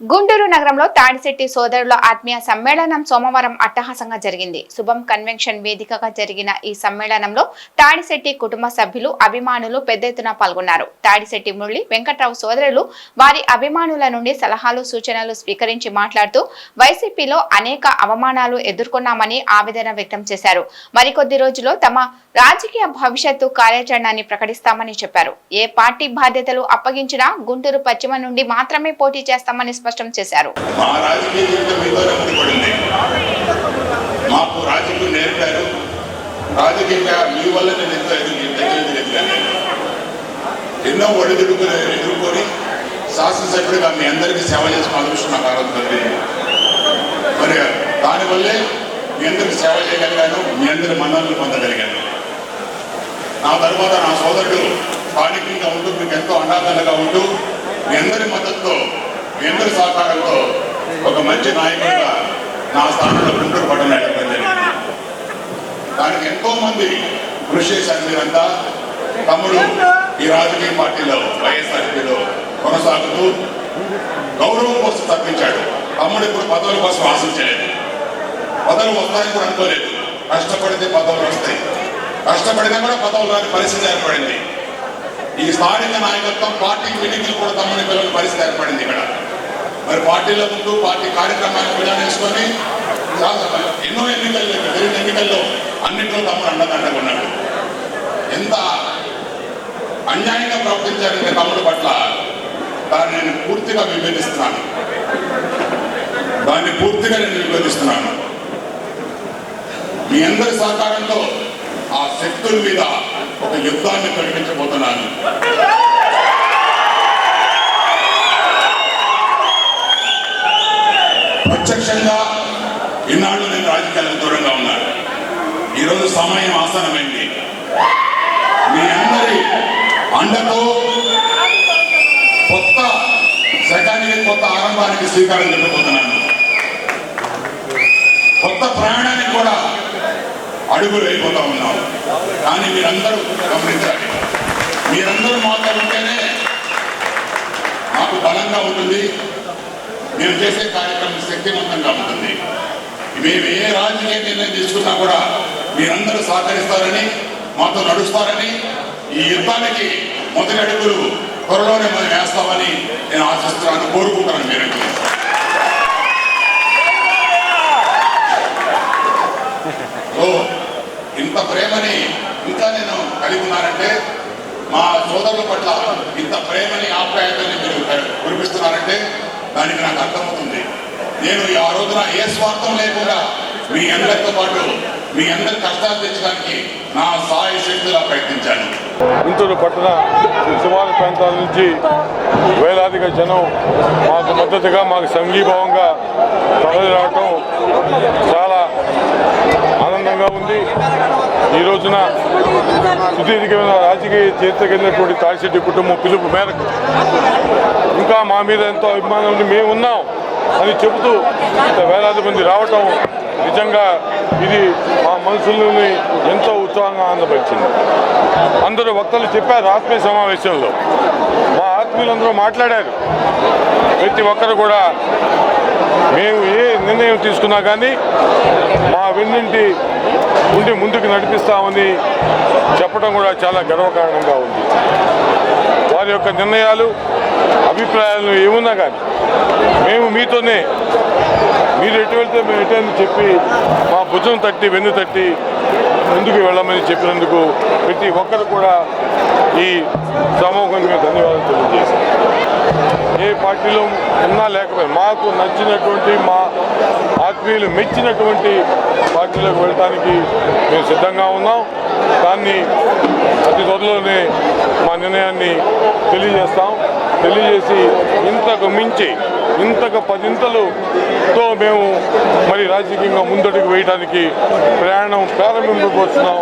గుంటూరు నగరంలో తాడిశెట్టి సోదరుల ఆత్మీయ సమ్మేళనం సోమవారం అట్టహాసంగా జరిగింది. శుభం కన్వెన్షన్ వేదికగా జరిగిన ఈ సమ్మేళనంలో తాడిశెట్టి కుటుంబ సభ్యులు అభిమానులు పెద్ద ఎత్తున పాల్గొన్నారు. తాడిశెట్టి మురళి వెంకట్రావు సోదరులు వారి అభిమానుల నుండి సలహాలు సూచనలు స్వీకరించి మాట్లాడుతూ వైసీపీలో అనేక అవమానాలు ఎదుర్కొన్నామని ఆవేదన వ్యక్తం చేశారు. మరికొద్ది రోజుల్లో తమ రాజకీయ భవిష్యత్తు కార్యాచరణని ప్రకటిస్తామని చెప్పారు. ఏ పార్టీ బాధ్యతలు అప్పగించినా గుంటూరు పశ్చిమ నుండి మాత్రమే పోటీ చేస్తామని స్పష్టం చేశారు. మా రాజకీయ జీవితం మీతోనే ముడిపడింది మాకు రాజకీయం నేర్పారు. రాజకీయంగా మీ వల్ల నేను ఎంతో ఎదుగు ఎదిగి ఎదిగాను. ఎన్నో ఒడిదుడుకులు ఎదుర్కొని శాసనసభ్యుడిగా మీ అందరికీ సేవ చేసుకున్న అదృష్టం నాకు ఆరోగ్యం కలిగింది. మరి దానివల్లే మీ అందరికి సేవ చేయగలిగాను మీ అందరి మన్నలను పొందగలిగాను. నా తర్వాత నా సోదరుడు స్థానికంగా ఉంటూ మీకు ఎంతో అండాదండగా ఉంటూ మీ అందరి మద్దతుతో మీ అందరి సహకారంతో ఒక మంచి నాయకుడిగా నా స్థానంలో గుంటూరు పట్టణం జరిగింది దానికి ఎంతో మంది కృషి చేశారు మీరంతా. తమ్ముడు ఈ రాజకీయ పార్టీలో వైఎస్ఆర్పీలో కొనసాగుతూ గౌరవం కోసం తప్పించాడు. తమ్ముడు ఇప్పుడు పదవుల కోసం ఆశించలేదు. పదవులు వస్తాయని కూడా అనుకోలేదు. కష్టపడితే పదవులు వస్తాయి. కష్టపడితే కూడా పదవులు రాని పరిస్థితి ఏర్పడింది. ఈ స్థానిక నాయకత్వం పార్టీ మీటింగ్లు కూడా తమ్ముని పిల్లల పరిస్థితి ఏర్పడింది ఇక్కడ. మరి పార్టీలో ముందు పార్టీ కార్యక్రమాన్ని కూడా నేర్చుకొని ఎన్నో ఎన్నికల్లో ఇక్కడ జరిగిన ఎన్నికల్లో అన్నింటిలో తమ్ముడు అండదండకున్నాడు ఎంత అన్యాయంగా ప్రవర్తించారంటే తమ్ముడు పట్ల దాన్ని నేను పూర్తిగా విభేదిస్తున్నాను. దాన్ని పూర్తిగా నేను విభేదిస్తున్నాను. మీ అందరి సహకారంతో ఆ శక్తుల మీద ఒక యుద్ధాన్ని ప్రకటించబోతున్నాను. ప్రత్యక్షంగా ఇన్నాళ్ళు నేను రాజకీయాలకు దూరంగా ఉన్నాను. ఈరోజు సమయం ఆసనమైంది. మీ అందరి అండతో కొత్త శకానికి కొత్త ఆరంభానికి శ్రీకారం చెప్పబోతున్నాను కొత్త ప్రయాణానికి కూడా అడుగులు అయిపోతా ఉన్నాం. కానీ మీరందరూ గమనించాలి. మీరందరూ మాతో ఉంటేనే మాకు బలంగా ఉంటుంది. మేము చేసే కార్యక్రమం శక్తివంతంగా ఉంటుంది మేము ఏ రాజకీయ నిర్ణయం తీసుకున్నా కూడా మీరందరూ సహకరిస్తారని మాతో నడుస్తారని ఈ యుద్ధానికి మొదటి అడుగులు త్వరలోనే మనం వేస్తామని నేను ఆశిస్తున్నాను కోరుకుంటాను మీరు. సో ఇంత ప్రేమని ఇంకా నేను కలిగి ఉన్నానంటే మా సోదరుల పట్ల ఇంత ప్రేమని ఆప్యాయతని మీరు కురిపిస్తున్నారంటే దానికి నాకు అర్థమవుతుంది. నేను ఆ రోజున ఏ స్వార్థం లేకుండా మీ అందరితో పాటు మీ అందరి కష్టాలు తెచ్చడానికి నా సాయ శక్తిలా ప్రయత్నించాను. గుంటూరు పట్టణ సుమారు ప్రాంతాల నుంచి వేలాదిగా జనం మాకు మద్దతుగా మాకు సంఘీభావంగా తరలి రావటం చాలా ఆనందంగా ఉంది. ఈ రోజున సుదీర్ఘమైన రాజకీయ చరిత్రకెళ్ళినటువంటి తాడిశెట్టి కుటుంబం పిలుపు మేరకు ఇంకా మా మీద ఎంతో అభిమానం ఉంది. మేము ఉన్నాం అని చెబుతూ ఇంత వేలాది మంది రావటం నిజంగా ఇది మా మనసుల్ని ఎంతో ఉత్సాహంగా ఆనందపరిచింది. అందరూ వక్తలు చెప్పారు ఆత్మీయ సమావేశంలో. మా ఆత్మీయులందరూ మాట్లాడారు. ప్రతి ఒక్కరు కూడా మేము ఏ నిర్ణయం తీసుకున్నా కానీ మా వెన్నింటి ఉండి ముందుకు నడిపిస్తామని చెప్పడం కూడా చాలా గర్వకారణంగా ఉంది. వారి యొక్క నిర్ణయాలు అభిప్రాయాలు ఏమున్నా కానీ మేము మీతోనే మీరు ఎటు వెళ్తే మేము ఎటు అని చెప్పి మా భుజం తట్టి వెన్ను తట్టి ముందుకు వెళ్ళమని చెప్పినందుకు ప్రతి ఒక్కరు కూడా ఈ సమూహానికి ధన్యవాదాలు. ఏ పార్టీలో ఉన్నా లేకపోయినా మాకు నచ్చినటువంటి మా ఆత్మీయులు మెచ్చినటువంటి పార్టీలోకి వెళ్ళడానికి మేము సిద్ధంగా ఉన్నాం. దాన్ని అతి త్వరలోనే మా నిర్ణయాన్ని తెలియజేస్తాం. తెలియజేసి ఇంతకు మించి ఇంతకు పదింతలుతో మేము మరి రాజకీయంగా ముందడుగు వేయడానికి ప్రయాణం ప్రారంభించబోతున్నాం